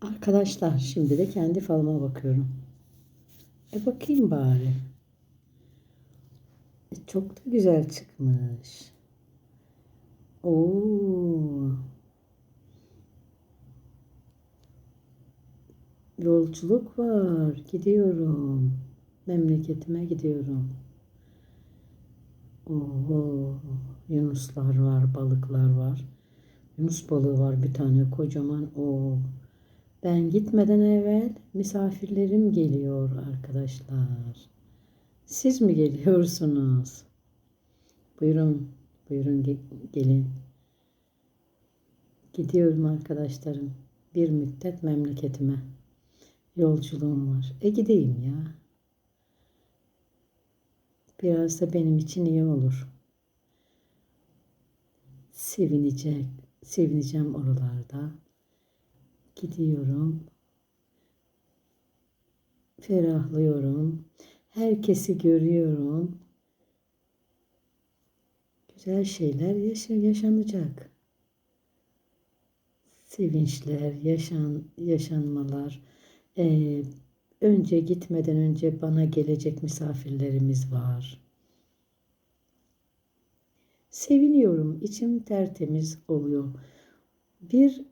Arkadaşlar şimdi de kendi falıma bakıyorum. E bakayım bari. E, çok da güzel çıkmış. Oo. Yolculuk var. Gidiyorum. Memleketime gidiyorum. Oo, yunuslar var, balıklar var. Yunus balığı var bir tane kocaman. Oo. Ben gitmeden evvel misafirlerim geliyor arkadaşlar. Siz mi geliyorsunuz? Buyurun, buyurun ge- gelin. Gidiyorum arkadaşlarım. Bir müddet memleketime. Yolculuğum var. E gideyim ya. Biraz da benim için iyi olur. Sevinecek, sevineceğim oralarda. Gidiyorum. Ferahlıyorum. Herkesi görüyorum. Güzel şeyler yaşa- yaşanacak. Sevinçler, yaşan yaşanmalar. Ee, önce gitmeden önce bana gelecek misafirlerimiz var. Seviniyorum. içim tertemiz oluyor. Bir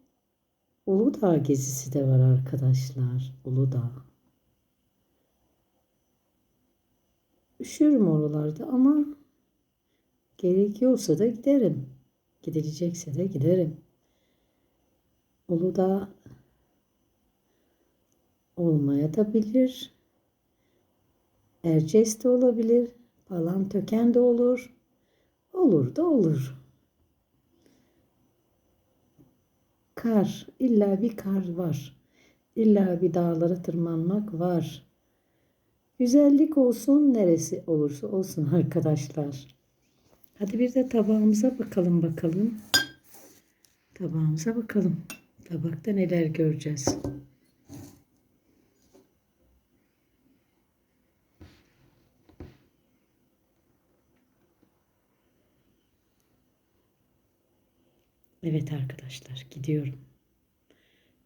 Uludağ gezisi de var arkadaşlar. Uludağ. Üşüyorum oralarda ama gerekiyorsa da giderim. Gidilecekse de giderim. Uludağ olmaya da bilir. Erciyes de olabilir. Palantöken de olur. Olur da olur. Kar, illa bir kar var. İlla bir dağlara tırmanmak var. Güzellik olsun neresi olursa olsun arkadaşlar. Hadi bir de tabağımıza bakalım bakalım. Tabağımıza bakalım. Tabakta neler göreceğiz. Evet arkadaşlar gidiyorum.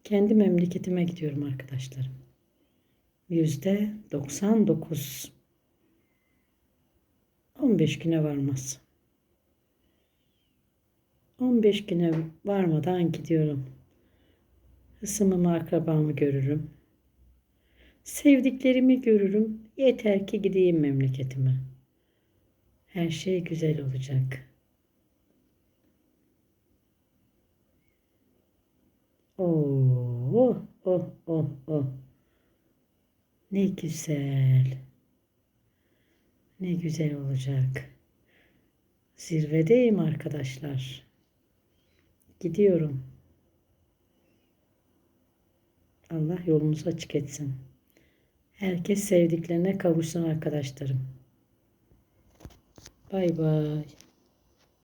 Kendi memleketime gidiyorum arkadaşlarım. Yüzde 99. 15 güne varmaz. 15 güne varmadan gidiyorum. Hısımımı, akrabamı görürüm. Sevdiklerimi görürüm. Yeter ki gideyim memleketime. Her şey güzel olacak. Oh, oh, oh, oh. Ne güzel. Ne güzel olacak. Zirvedeyim arkadaşlar. Gidiyorum. Allah yolumuzu açık etsin. Herkes sevdiklerine kavuşsun arkadaşlarım. Bay bay.